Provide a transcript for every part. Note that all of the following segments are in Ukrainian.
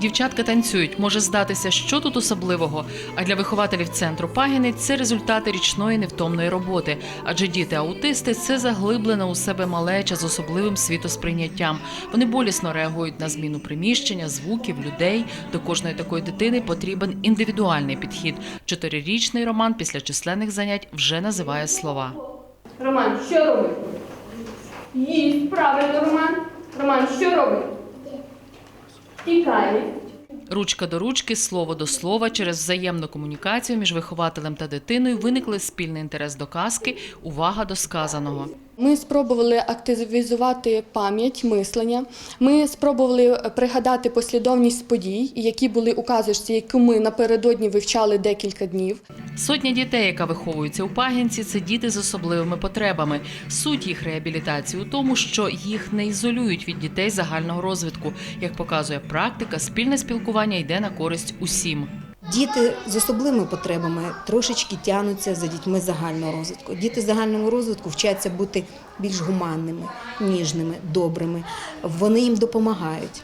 Дівчатка танцюють, може здатися, що тут особливого. А для вихователів центру Пагінець це результати річної невтомної роботи. Адже діти-аутисти це заглиблена у себе малеча з особливим світосприйняттям. Вони болісно реагують на зміну приміщення, звуків, людей. До кожної такої дитини потрібен індивідуальний підхід. Чотирирічний Роман після численних занять вже називає слова. Роман, що робить? Їсть, правильно, Роман. Роман, що робить? Тікає. Ручка до ручки, слово до слова, через взаємну комунікацію між вихователем та дитиною виникли спільний інтерес до казки, увага до сказаного. Ми спробували активізувати пам'ять мислення. Ми спробували пригадати послідовність подій, які були у казочці, яку ми напередодні вивчали декілька днів. Сотня дітей, яка виховується у пагінці, це діти з особливими потребами. Суть їх реабілітації у тому, що їх не ізолюють від дітей загального розвитку. Як показує практика, спільне спілкування йде на користь усім. Діти з особливими потребами трошечки тягнуться за дітьми загального розвитку. Діти загального розвитку вчаться бути більш гуманними, ніжними, добрими. Вони їм допомагають.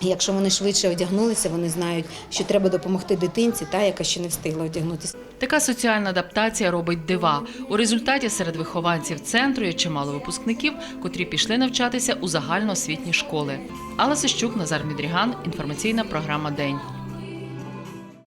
Якщо вони швидше одягнулися, вони знають, що треба допомогти дитинці, та яка ще не встигла одягнутися. Така соціальна адаптація робить дива. У результаті серед вихованців центру є чимало випускників, котрі пішли навчатися у загальноосвітні школи. Алла Сищук, Назар Мідріган. Інформаційна програма День.